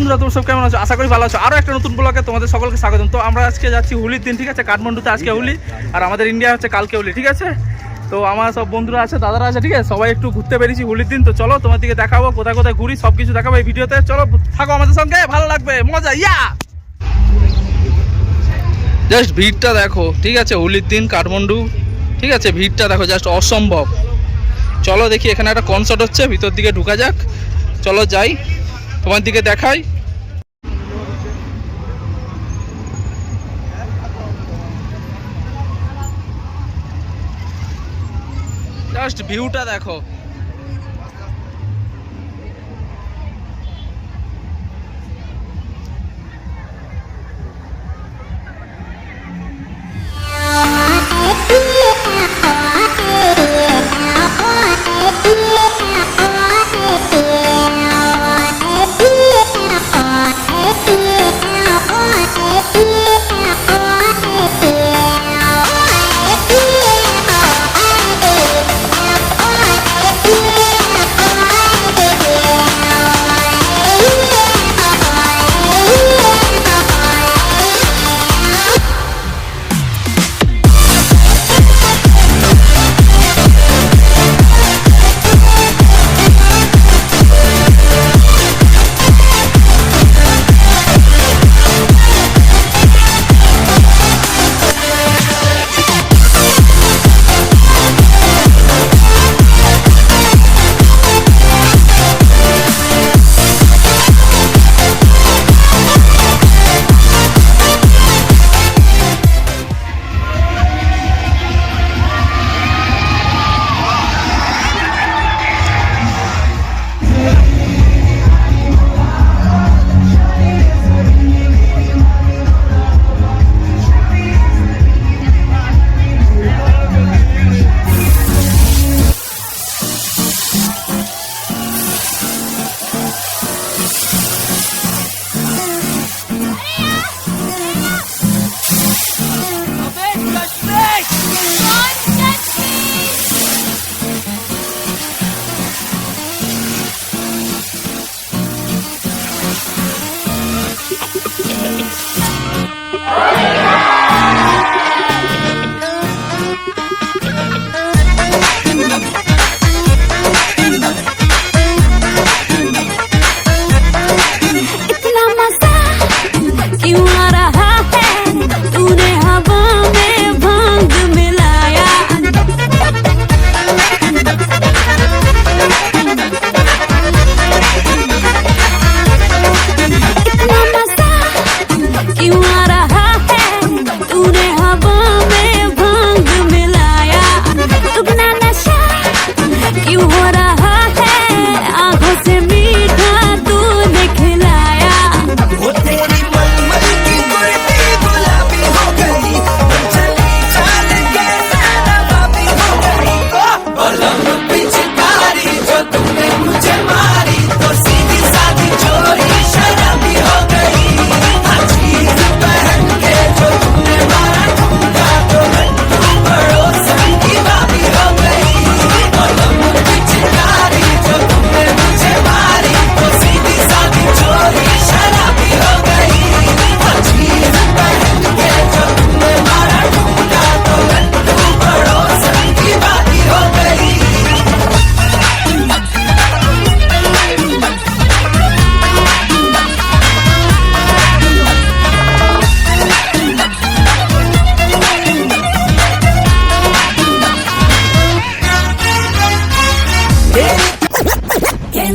বন্ধুরা, তোমরা সব কেমন আছো? আশা করি ভালো আছো। আরও একটা নতুন ব্লগে তোমাদের সকলকে স্বাগতম। তো আমরা আজকে যাচ্ছি হোলির দিন, ঠিক আছে? কাঠমান্ডুতে আজকে হোলি। আর আমাদের ইন্ডিয়া হচ্ছে কালকে হোলি, ঠিক আছে? তো আমার সব বন্ধুরা আছে, দাদারা আছে, ঠিক আছে? সবাই একটু ঘুরতে পেরেছি হোলির দিন। তো চলো, তোমার দিকে দেখাবো, কোথায় কোথায় ঘুরি সব কিছু দেখাবো এই ভিডিওতে। চলো, থাকো আমাদের সঙ্গে, ভালো লাগবে, মজা, ইয়া! জাস্ট ভিড়টা দেখো, ঠিক আছে? হোলির দিন, কাঠমান্ডু, ঠিক আছে? ভিড়টা দেখো, জাস্ট অসম্ভব। চলো দেখি, এখানে একটা কনসার্ট হচ্ছে, ভিতর দিকে ঢুকা যাক। চলো যাই। তোমার দিকে দেখাই। জাস্ট ভিউটা দেখো।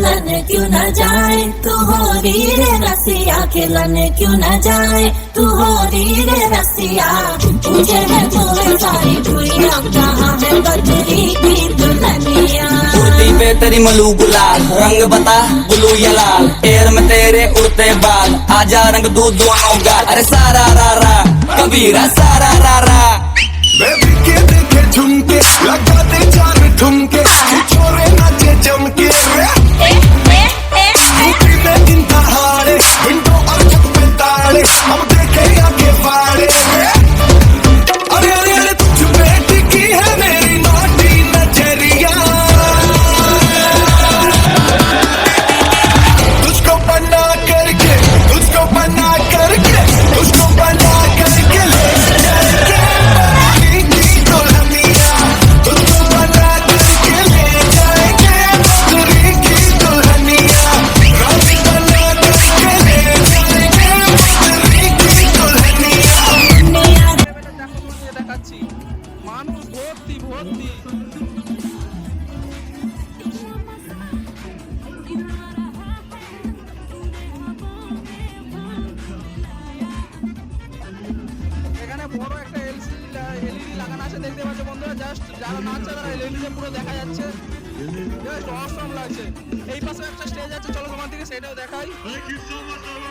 खेलन क्यों न जाए? तू हो रे रसिया खेलन क्यों न जाए? तू हो रे रसिया मुझे है तोरे सारी दुनिया कहाँ है बजरी की दुल्हनिया? पे तेरी मलू गुलाल रंग बता ब्लू या लाल। पैर में तेरे उड़ते बाल आजा रंग दू दोनों गाल। अरे सारा रा रा कबीरा सारा रा रा। बेबी के देखे झुमके लगा दे जान ठुमके छोरे नाचे जमके Hey, hey, hey, hey. আছে দেখতে পাচ্ছ বন্ধুরা জাস্ট যারা নাচছে তারা এলইডিতে পুরো দেখা যাচ্ছে। জাস্ট অসম লাগছে। এই পাশে একটা স্টেজ আছে চলো তোমার দিকে সেটাও দেখাই। Thank you so much, all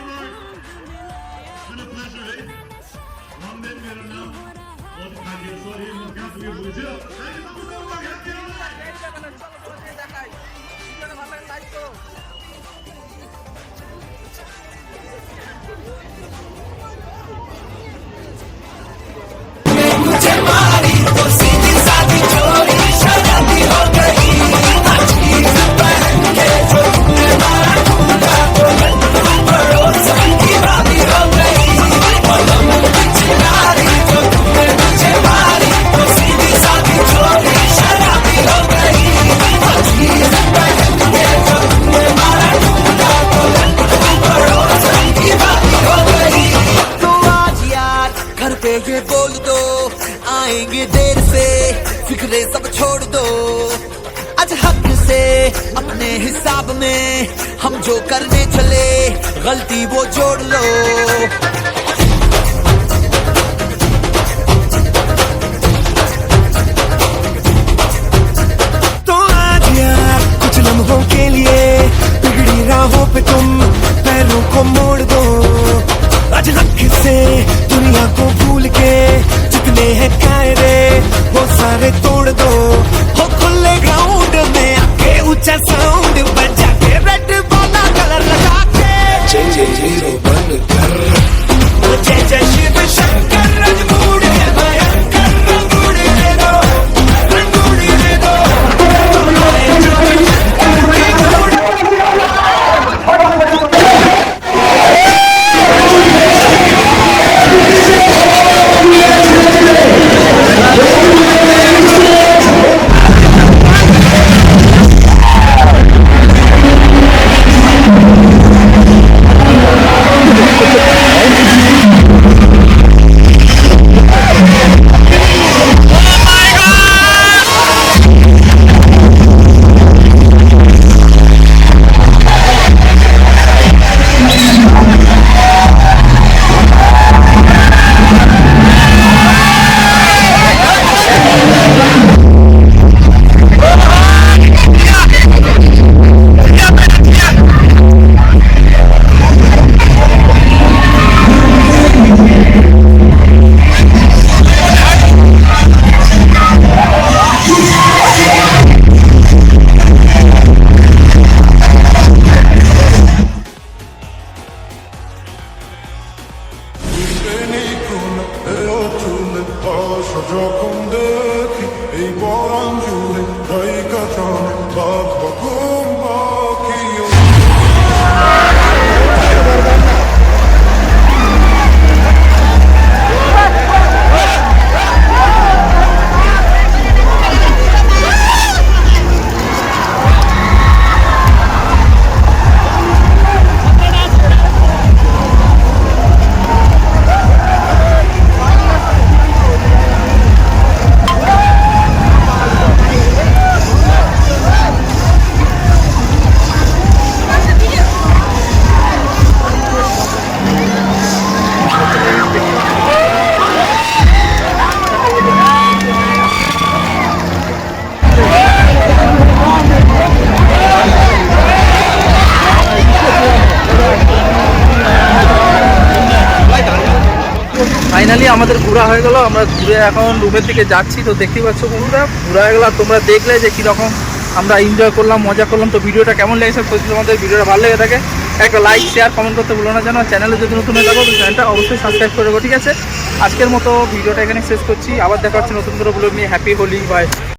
करने चले, गलती वो जोड़ लो। तो आज यार, कुछ लम्हों के लिए बिगड़ी राहों पे तुम पैरों को मोड़ दो। आज हक से दुनिया को भूल के जितने हैं कायदे, वो सारे तोड़ दो। हो खुले ग्राउंड में आके ऊँचा साउंड আমাদের ঘোরা হয়ে গেল, আমরা ঘুরে এখন রুমের দিকে যাচ্ছি, তো দেখতে পাচ্ছ বন্ধুরা, ঘোরা হয়ে গেল। তোমরা দেখলে যে কীরকম আমরা এনজয় করলাম, মজা করলাম। তো ভিডিওটা কেমন লেগেছে যদি তোমাদের ভিডিওটা ভালো লেগে থাকে। একটা লাইক শেয়ার কমেন্ট করতে ভুলো না যেন। চ্যানেলে যদি নতুন হয়ে থাকো চ্যানেলটা অবশ্যই সাবস্ক্রাইব করে দেবো ঠিক আছে? আজকের মতো ভিডিওটা এখানে শেষ করছি। আবার দেখা হচ্ছে নতুন করে বলে নিয়ে। Happy Holi by